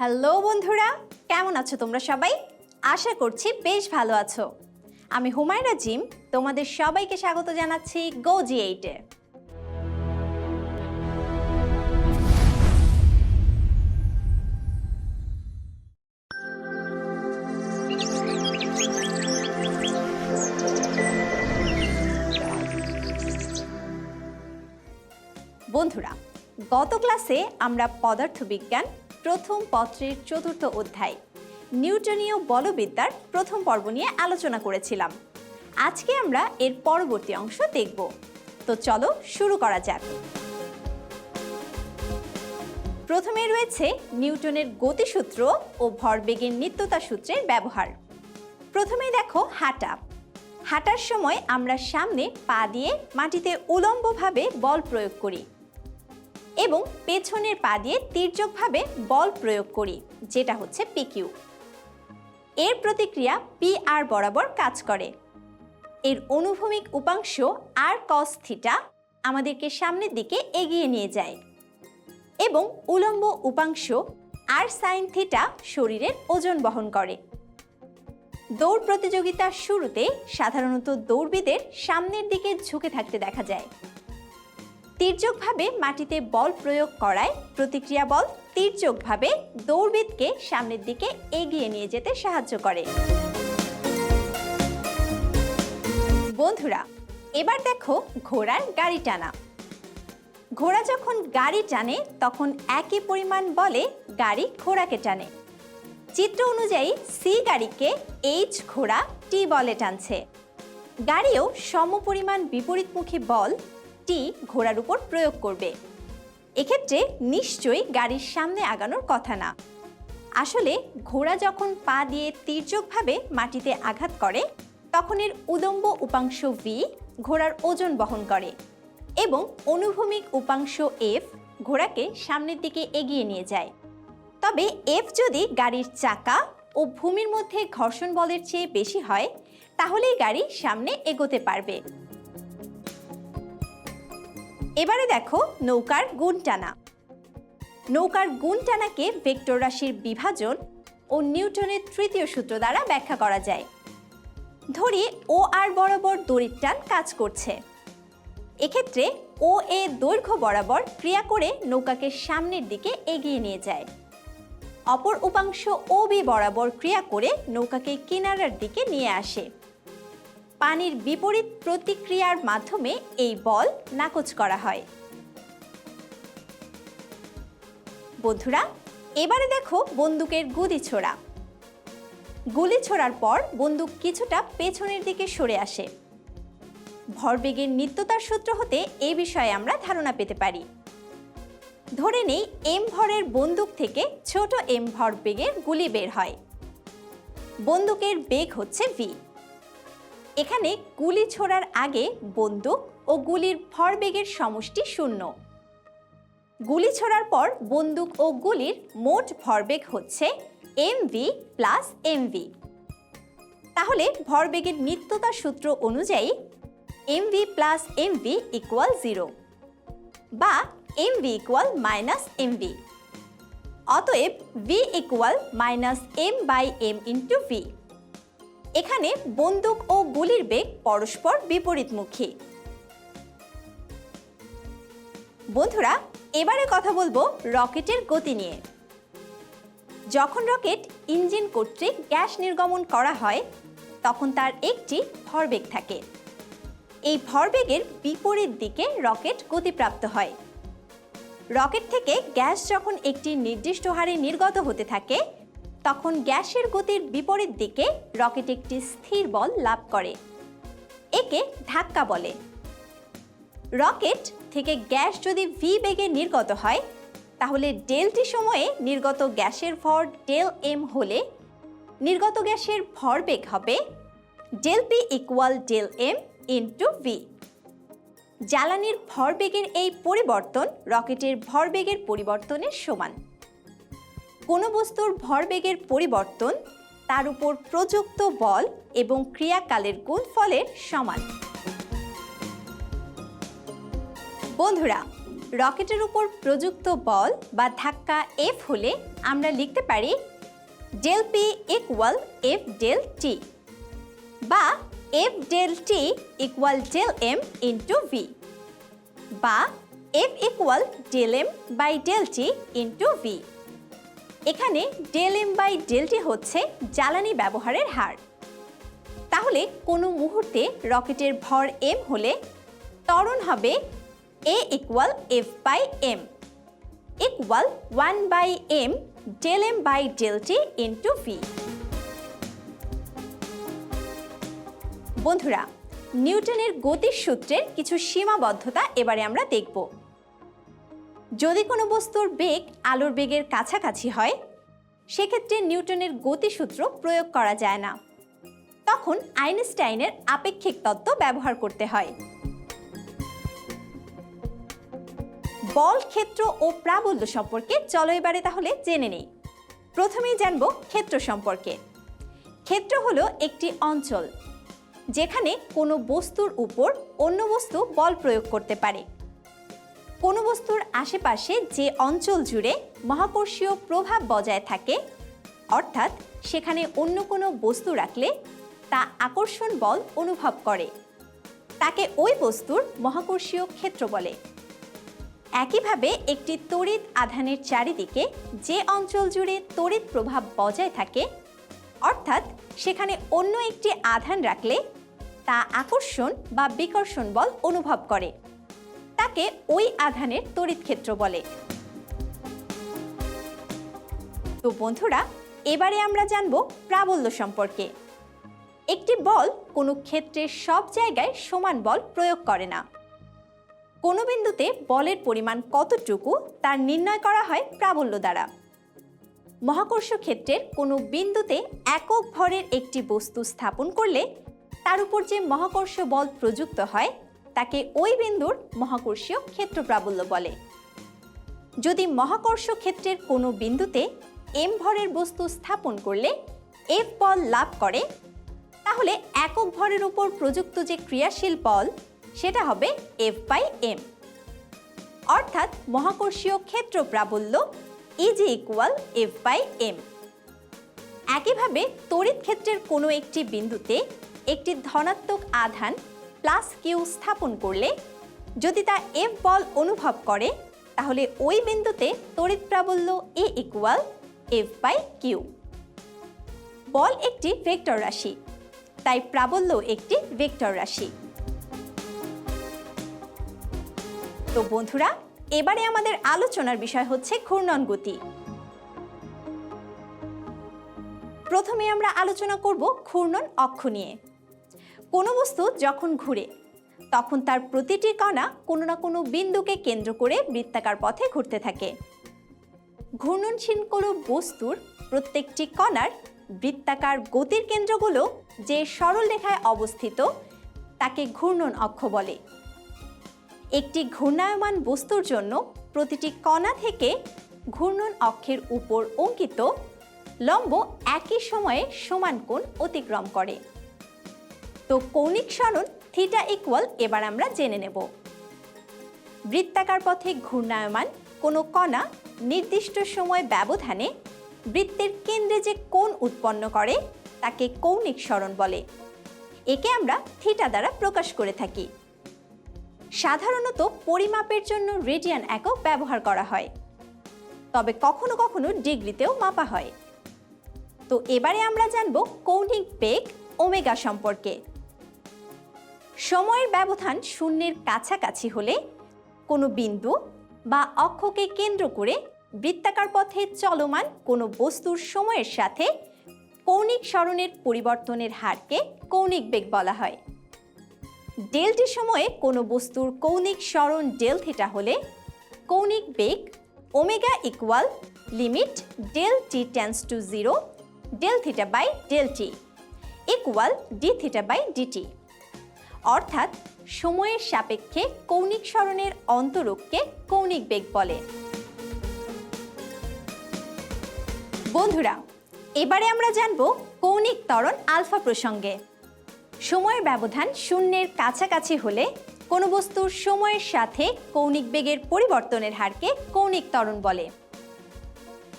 Hello বন্ধুরা, কেমন আছো তোমরা সবাই? আশা করছি বেশ ভালো আছো। আমি হুমায়রা জিম, তোমাদের সবাইকে স্বাগত জানাচ্ছি গো জি এইটে বন্ধুরা, গত ক্লাসে আমরা পদার্থবিজ্ঞান প্রথম পত্রের চতুর্থ অধ্যায়। নিউটনীয় বলবিদ্যার প্রথম পর্ব নিয়ে আলোচনা করেছিলাম। আজকে আমরা এর পরবর্তী অংশ দেখব। তো চলো শুরু করা যাক। প্রথমে রয়েছে নিউটনের গতিসূত্র ও ভরবেগের নিত্যতা সূত্রের ব্যবহার। প্রথমেই দেখো হাঁটা। হাঁটার সময় আমরা সামনে পা দিয়ে মাটিতে উলম্বভাবে বল প্রয়োগ করি। এবং পেছনের পা দিয়ে তির্যকভাবে বল প্রয়োগ করি, যেটা হচ্ছে পিকিউ এর প্রতিক্রিয়া পি আর বরাবর কাজ করে। এর অনুভূমিক উপাংশ আর কস থিটা আমাদেরকে সামনের দিকে এগিয়ে নিয়ে যায় এবং উলম্ব উপাংশ আর সাইন থিটা শরীরের ওজন বহন করে। দৌড় প্রতিযোগিতার শুরুতে সাধারণত দৌড়বিদের সামনের দিকে ঝুঁকে থাকতে দেখা যায়। তির্যকভাবে মাটিতে বল প্রয়োগ করায় প্রতিক্রিয়া বল তির্যকভাবে দৌড়বিদকে সামনের দিকে এগিয়ে নিয়ে যেতে সাহায্য করে। বন্ধুরা, এবার দেখো ঘোড়ার গাড়ি টানা। ঘোড়া যখন গাড়ি টানে, তখন একই পরিমাণ বলে গাড়ি ঘোড়াকে টানে। চিত্র অনুযায়ী সি গাড়িকে এইচ ঘোড়া টি বলে টানছে। গাড়িও সমপরিমাণ বিপরীতমুখী বল টি ঘোড়ার উপর প্রয়োগ করবে। এক্ষেত্রে নিশ্চয়ই গাড়ির সামনে আগানোর কথা না। আসলে ঘোড়া যখন পা দিয়ে তির্যকভাবে মাটিতে আঘাত করে, তখন এর উদম্ব উপাংশ ভি ঘোড়ার ওজন বহন করে এবং অনুভূমিক উপাংশ এফ ঘোড়াকে সামনের দিকে এগিয়ে নিয়ে যায়। তবে এফ যদি গাড়ির চাকা ও ভূমির মধ্যে ঘর্ষণ বলের চেয়ে বেশি হয়, তাহলেই গাড়ি সামনে এগোতে পারবে। এবারে দেখো নৌকার গুণ টানা নৌকার গুণ টানাকে ভেক্টর রাশির বিভাজন ও নিউটনের তৃতীয় সূত্র দ্বারা ব্যাখ্যা করা যায়। ধরি ও আর বরাবর দড়ির টান কাজ করছে। এক্ষেত্রে ও এ দৈর্ঘ্য বরাবর ক্রিয়া করে নৌকাকে সামনের দিকে এগিয়ে নিয়ে যায়। অপর উপাংশ ও বি বরাবর ক্রিয়া করে নৌকাকে কিনারার দিকে নিয়ে আসে। পানির বিপরীত প্রতিক্রিয়ার মাধ্যমে এই বল নাকচ করা হয়। বন্ধুরা, এবারে দেখো বন্দুকের গুলি ছোড়া। গুলি ছোড়ার পর বন্দুক কিছুটা পেছনের দিকে সরে আসে। ভরবেগের নিত্যতার সূত্র হতে এই বিষয়ে আমরা ধারণা পেতে পারি। ধরে নেই, এম ভরের বন্দুক থেকে ছোট এম ভর বেগের গুলি বের হয়। বন্দুকের বেগ হচ্ছে ভি। এখানে গুলি ছোড়ার আগে বন্দুক ও গুলির ভরবেগের সমষ্টি শূন্য। গুলি ছোড়ার পর বন্দুক ও গুলির মোট ভরবেগ হচ্ছে M V plus M V তাহলে ভরবেগের নিত্যতা সূত্র অনুযায়ী M V plus M V equal zero বা M V equal minus M V অতএব V equal minus M by M into V এখানে বন্দুক ও গুলির বেগ পরস্পর বিপরীতমুখী। বন্ধুরা, এবারে কথা বলব রকেটের গতি নিয়ে। যখন রকেট ইঞ্জিন কর্তৃক গ্যাস নির্গমন করা হয়, তখন তার একটি ভরবেগ থাকে। এই ভরবেগের বিপরীত দিকে রকেট গতিপ্রাপ্ত হয়। রকেট থেকে গ্যাস যখন একটি নির্দিষ্ট হারে নির্গত হতে থাকে তখন গ্যাসের গতির বিপরীত দিকে রকেট একটি স্থির বল লাভ করে। একে ধাক্কা বলে। রকেট থেকে গ্যাস যদি ভি বেগে নির্গত হয়, তাহলে ডেলটি সময়ে নির্গত গ্যাসের ভর ডেল এম হলে নির্গত গ্যাসের ভরবেগ হবে del P equal del M into V জ্বালানির ভরবেগের এই পরিবর্তন রকেটের ভরবেগের পরিবর্তনের সমান। কোনো বস্তুর ভরবেগের পরিবর্তন তার উপর প্রযুক্ত বল এবং ক্রিয়াকালের গুণফলের সমান। বন্ধুরা, রকেটের উপর প্রযুক্ত বল বা ধাক্কা এফ হলে আমরা লিখতে পারি del P equal F del T বা F del T equal del M into V বা F equal del M by del T into V এখানে del M by del T হচ্ছে জ্বালানি ব্যবহারের হার। তাহলে কোনো মুহূর্তে রকেটের ভর এম হলে ত্বরণ হবে A equal F by M equal one by M del M by del T into V বন্ধুরা, নিউটনের গতির সূত্রের কিছু সীমাবদ্ধতা এবারে আমরা দেখব। যদি কোনো বস্তুর বেগ আলোর বেগের কাছাকাছি হয়, সেক্ষেত্রে নিউটনের গতিসূত্র প্রয়োগ করা যায় না। তখন আইনস্টাইনের আপেক্ষিক তত্ত্ব ব্যবহার করতে হয়। বল ক্ষেত্র ও প্রাবল্য সম্পর্কে চলো এবারে তাহলে জেনে নেই। প্রথমেই জানব ক্ষেত্র সম্পর্কে। ক্ষেত্র হলো একটি অঞ্চল, যেখানে কোনো বস্তুর উপর অন্য বস্তু বল প্রয়োগ করতে পারে। কোনো বস্তুর আশেপাশে যে অঞ্চল জুড়ে মহাকর্ষীয় প্রভাব বজায় থাকে, অর্থাৎ সেখানে অন্য কোনো বস্তু রাখলে তা আকর্ষণ বল অনুভব করে। তাকে ওই বস্তুর মহাকর্ষীয় ক্ষেত্র বলে। একইভাবে একটি তড়িৎ আধানের চারিদিকে যে অঞ্চল জুড়ে তড়িৎ প্রভাব বজায় থাকে, অর্থাৎ সেখানে অন্য একটি আধান রাখলে তা আকর্ষণ বা বিকর্ষণ বল অনুভব করে। তাকে ওই আধানের তড়িৎ ক্ষেত্র বলে। তো বন্ধুরা, এবারে আমরা জানব প্রাবল্য সম্পর্কে। একটি বল কোনো ক্ষেত্রে সব জায়গায় সমান বল প্রয়োগ করে না। কোনো বিন্দুতে বলের পরিমাণ কতটুকু তার নির্ণয় করা হয় প্রাবল্য দ্বারা। মহাকর্ষ ক্ষেত্রের কোনো বিন্দুতে একক ভরের একটি বস্তু স্থাপন করলে তার উপর যে মহাকর্ষ বল প্রযুক্ত হয় তাকে ওই বিন্দুর মহাকর্ষীয় ক্ষেত্র প্রাবল্য বলে। যদি মহাকর্ষ ক্ষেত্রের কোনো বিন্দুতে এম ভরের বস্তু স্থাপন করলে এফ বল লাভ করে, তাহলে একক ভরের উপর প্রযুক্ত যে ক্রিয়াশীল বল, সেটা হবে এফ বাই এম অর্থাৎ মহাকর্ষীয় ক্ষেত্র প্রাবল্য E G equal F by M একইভাবে তড়িৎ ক্ষেত্রের কোনো একটি বিন্দুতে একটি ধনাত্মক আধান প্লাস কিউ স্থাপন করলে, যদি তা এফ বল অনুভব করে, তাহলে ওই বিন্দুতে তড়িৎ প্রাবল্য E equal F by Q বল একটি ভেক্টর রাশি, তাই প্রাবল্য একটি ভেক্টর রাশি। তো বন্ধুরা, এবারে আমাদের আলোচনার বিষয় হচ্ছে ঘূর্ণন গতি। প্রথমে আমরা আলোচনা করব ঘূর্ণন অক্ষ নিয়ে। কোনো বস্তু যখন ঘুরে, তখন তার প্রতিটি কণা কোনো না কোনো বিন্দুকে কেন্দ্র করে বৃত্তাকার পথে ঘুরতে থাকে। ঘূর্ণনশীল কোনো বস্তুর প্রত্যেকটি কণার বৃত্তাকার গতির কেন্দ্রগুলো যে সরল রেখায় অবস্থিত, তাকে ঘূর্ণন অক্ষ বলে। একটি ঘূর্ণায়মান বস্তুর জন্য প্রতিটি কণা থেকে ঘূর্ণন অক্ষের উপর অঙ্কিত লম্ব একই সময়ে সমান কোণ অতিক্রম করে। তো কৌণিক সরণ থিটা ইকুয়াল এবার আমরা জেনে নেব। বৃত্তাকার পথে ঘূর্ণায়মান কোনো কণা নির্দিষ্ট সময় ব্যবধানে বৃত্তের কেন্দ্রে যে কোণ উৎপন্ন করে তাকে কৌণিক সরণ বলে। একে আমরা থিটা দ্বারা প্রকাশ করে থাকি। সাধারণত পরিমাপের জন্য রেডিয়ান একক ব্যবহার করা হয়। তবে কখনো কখনো ডিগ্রিতেও মাপা হয়। তো এবারে আমরা জানব কৌণিক বেগ ওমেগা সম্পর্কে। সময়ের ব্যবধান শূন্যের কাছাকাছি হলে কোনো বিন্দু বা অক্ষকে কেন্দ্র করে বৃত্তাকার পথে চলমান কোনো বস্তুর সময়ের সাথে কৌণিক সরণের পরিবর্তনের হারকে কৌণিক বেগ বলা হয়। ডেলটি সময়ে কোনো বস্তুর কৌণিক সরণ ডেল থিটা হলে কৌণিক বেগ omega equal limit del T tends to zero del theta by del T equal D theta by D T অর্থাৎ সময়ের সাপেক্ষে কৌণিক সরণের অন্তরককে কৌণিক বেগ বলে। বন্ধুরা, এবারে আমরা জানব কৌণিক ত্বরণ আলফা প্রসঙ্গে। সময়ের ব্যবধান শূন্যের কাছাকাছি হলে কোনো বস্তুর সময়ের সাথে কৌণিক বেগের পরিবর্তনের হারকে কৌণিক ত্বরণ বলে।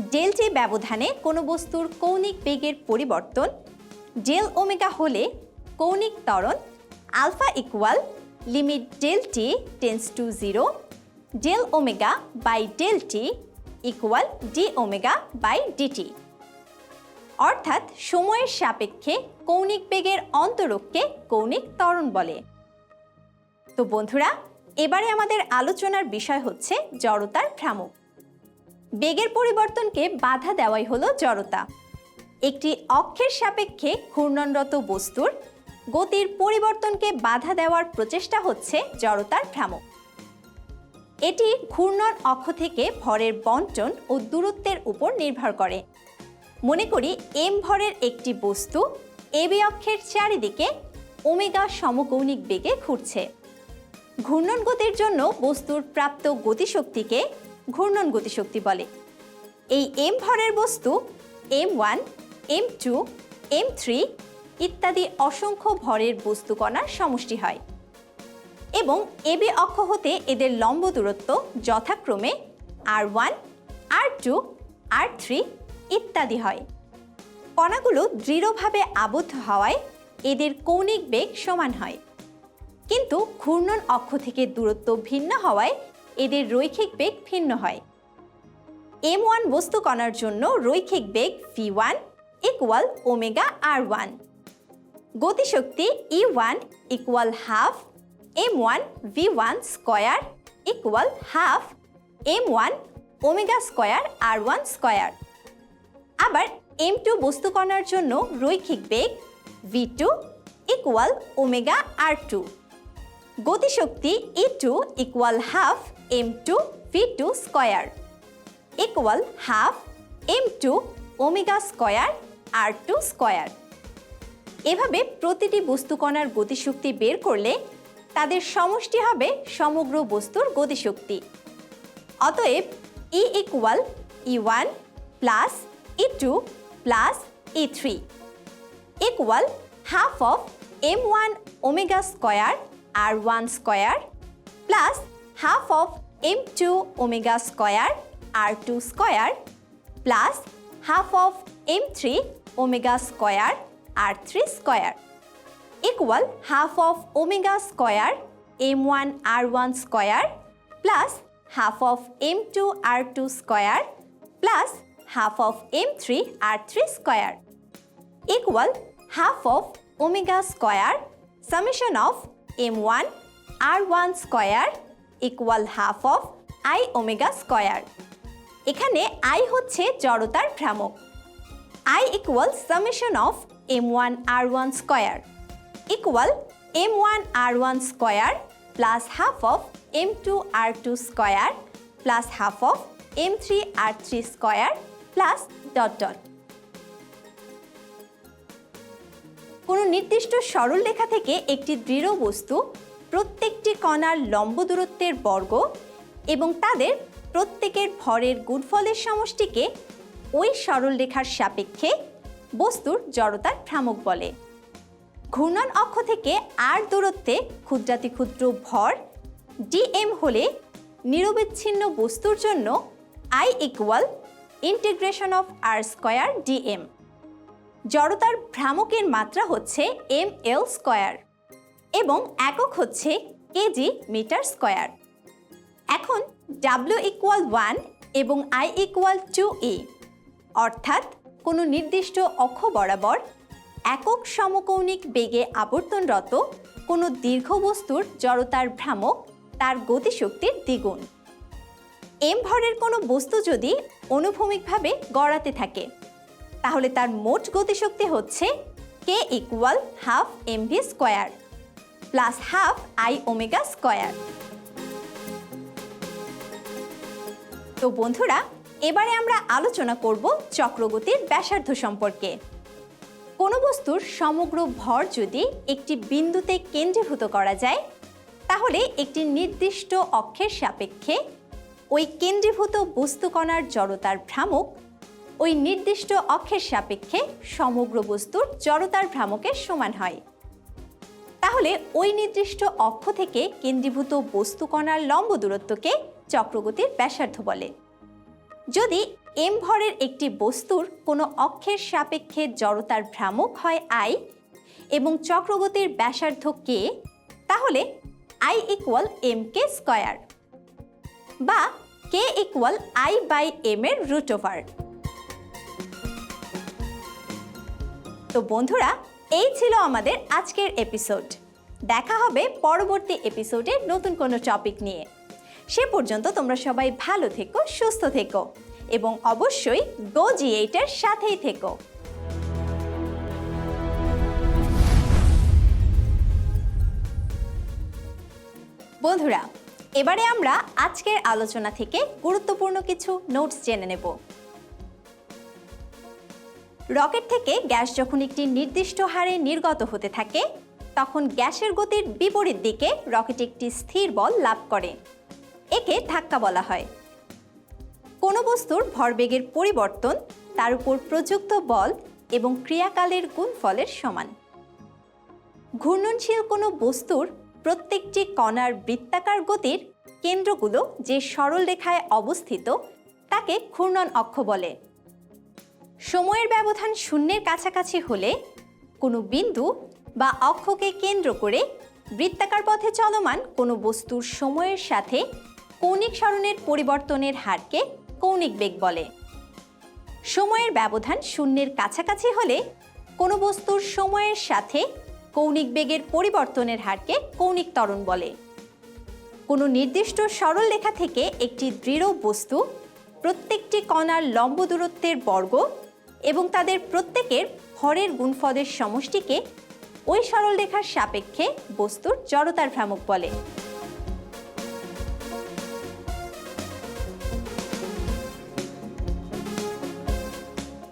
ডেল ডেলটি ব্যবধানে কোনো বস্তুর কৌণিক বেগের পরিবর্তন, ডেল ওমেগা হলে কৌণিক ত্বরণ alpha equal limit del t tends to zero, del omega by del t equal d omega by dt অর্থাৎ সময়ের সাপেক্ষে কৌণিক বেগের অন্তরককে কৌণিক ত্বরণ বলে। তো বন্ধুরা, এবারে আমাদের আলোচনার বিষয় হচ্ছে জড়তার ভ্রামক। বেগের পরিবর্তনকে বাধা দেওয়াই হলো জড়তা। একটি অক্ষের সাপেক্ষে ঘূর্ণনরত বস্তুর গতির পরিবর্তনকে বাধা দেওয়ার প্রচেষ্টা হচ্ছে জড়তার ভ্রামক। এটি ঘূর্ণন অক্ষ থেকে ভরের বন্টন ও দূরত্বের উপর নির্ভর করে। মনে করি এম ভরের একটি বস্তু এবি অক্ষের চারিদিকে ওমেগা সমকৌণিক বেগে ঘুরছে। ঘূর্ণন গতির জন্য বস্তুর প্রাপ্ত গতিশক্তিকে ঘূর্ণন গতিশক্তি বলে। এই এম ভরের বস্তু m one, m two, m three ইত্যাদি অসংখ্য ভরের বস্তু কণার সমষ্টি হয়। এবং এবি অক্ষ হতে এদের লম্ব দূরত্ব যথাক্রমে r one, r two, r three ইত্যাদি হয়। কণাগুলো দৃঢ়ভাবে আবদ্ধ হওয়ায় এদের কৌণিক বেগ সমান হয়। কিন্তু ঘূর্ণন অক্ষ থেকে দূরত্ব ভিন্ন হওয়ায় এদের রৈখিক বেগ ভিন্ন হয়। এম ওয়ান বস্তু কণার জন্য রৈখিক বেগ v one equal omega r one. গতিশক্তি e one equal half m one v one square equal half m one omega square r one square আবার এম টু বস্তু কণার জন্য রৈখিক বেগ v two equal omega r two গতিশক্তি e two equal half m two v two square equal half m two omega square r two square এভাবে প্রতিটি বস্তুকণার গতিশক্তি বের করলে তাদের সমষ্টি হবে সমগ্র বস্তুর গতিশক্তি। অতএব e equal e one plus e two plus e three equal half of m one omega square r one square plus half of m two omega square r two square plus half of m three omega square r three square equal half of omega square m one r one square plus half of m two r two square plus half of m three r three square equal half of omega square summation of m one r one square equal half of I omega square এখানে I হচ্ছে জড়তার ভ্রামক। I equal summation of m one r one square equal m one r one square plus half of m two r two square plus half of m three r three plus dot dot কোনো নির্দিষ্ট সরল রেখা থেকে একটি দৃঢ় বস্তু প্রত্যেকটি কণার লম্ব দূরত্বের বর্গ এবং তাদের প্রত্যেকের ভরের গুণফলের সমষ্টিকে ওই সরল রেখার সাপেক্ষে বস্তুর জড়তার ভ্রামক বলে। ঘূর্ণন অক্ষ থেকে আর দূরত্বে ক্ষুদ্রাতি ক্ষুদ্র ভর, ডিএম হলে নিরবিচ্ছিন্ন বস্তুর জন্য I equal integration of r square dm জড়তার ভ্রামকের মাত্রা হচ্ছে এম এল স্কোয়ার এবং একক হচ্ছে কেজি মিটার স্কোয়ার এখন ডাব্লিউ ইকুয়াল ওয়ান এবং আই ইকুয়াল টু ই অর্থাৎ কোনো নির্দিষ্ট অক্ষ বরাবর একক সমকৌণিক বেগে আবর্তনরত কোনো দীর্ঘ বস্তুর জড়তার ভ্রামক তার গতিশক্তির দ্বিগুণ। এম ভরের কোনো বস্তু যদি অনুভূমিকভাবে গড়াতে থাকে, তাহলে তার মোট গতিশক্তি হচ্ছে k equal half m v square plus half I omega square তো বন্ধুরা এবারে আমরা আলোচনা করব চক্রগতির ব্যাসার্ধ সম্পর্কে। কোনো বস্তুর সমগ্র ভর যদি একটি বিন্দুতে কেন্দ্রীভূত করা যায়, তাহলে একটি নির্দিষ্ট অক্ষের সাপেক্ষে ওই কেন্দ্রীভূত বস্তুকণার জড়তার ভ্রামক ওই নির্দিষ্ট অক্ষের সাপেক্ষে সমগ্র বস্তুর জড়তার ভ্রামকের সমান হয়। তাহলে ওই নির্দিষ্ট অক্ষ থেকে কেন্দ্রীভূত বস্তুকণার লম্ব দূরত্বকে চক্রগতির ব্যাসার্ধ বলে। যদি এম ভরের একটি বস্তুর কোনো অক্ষের সাপেক্ষে জড়তার ভ্রামক হয় আই এবং চক্রগতির ব্যাসার্ধ কে, তাহলে I equal m k square বা k equal I by m এর রুট ওভার তো বন্ধুরা, এই ছিল আমাদের আজকের এপিসোড দেখা হবে পরবর্তী এপিসোডে নতুন কোনো টপিক নিয়ে। সে পর্যন্ত তোমরা সবাই ভালো থেকো, সুস্থ থেকো এবং অবশ্যই গো জি এইটের সাথেই থেকো। বন্ধুরা, এবারে আমরা আজকের আলোচনা থেকে গুরুত্বপূর্ণ কিছু নোটস জেনে নেব। রকেট থেকে গ্যাস যখন একটি নির্দিষ্ট হারে নির্গত হতে থাকে, তখন গ্যাসের গতির বিপরীত দিকে রকেট একটি স্থির বল লাভ করে। একে ধাক্কা বলা হয়। কোনো বস্তুর ভরবেগের পরিবর্তন তার উপর প্রযুক্ত বল এবং ক্রিয়াকালের গুণফলের সমান। ঘূর্ণনশীল কোনো বস্তুর প্রত্যেকটি কণার বৃত্তাকার গতির কেন্দ্রগুলো যে সরল রেখায় অবস্থিত, তাকে ঘূর্ণন অক্ষ বলে। সময়ের ব্যবধান শূন্যের কাছাকাছি হলে কোনো বিন্দু বা অক্ষকে কেন্দ্র করে বৃত্তাকার পথে চলমান কোনো বস্তুর সময়ের সাথে কৌণিক সরণের পরিবর্তনের হারকে কৌণিক বেগ বলে। সময়ের ব্যবধান শূন্যের কাছাকাছি হলে কোনো বস্তুর সময়ের সাথে কৌণিক বেগের পরিবর্তনের হারকে কৌণিক ত্বরণ বলে। কোনো নির্দিষ্ট সরল রেখা থেকে একটি দৃঢ় বস্তু প্রত্যেকটি কণার লম্ব দূরত্বের বর্গ এবং তাদের প্রত্যেকের ভরের গুণফদের সমষ্টিকে ওই সরল রেখার সাপেক্ষে বস্তুর জড়তার ভ্রামক বলে।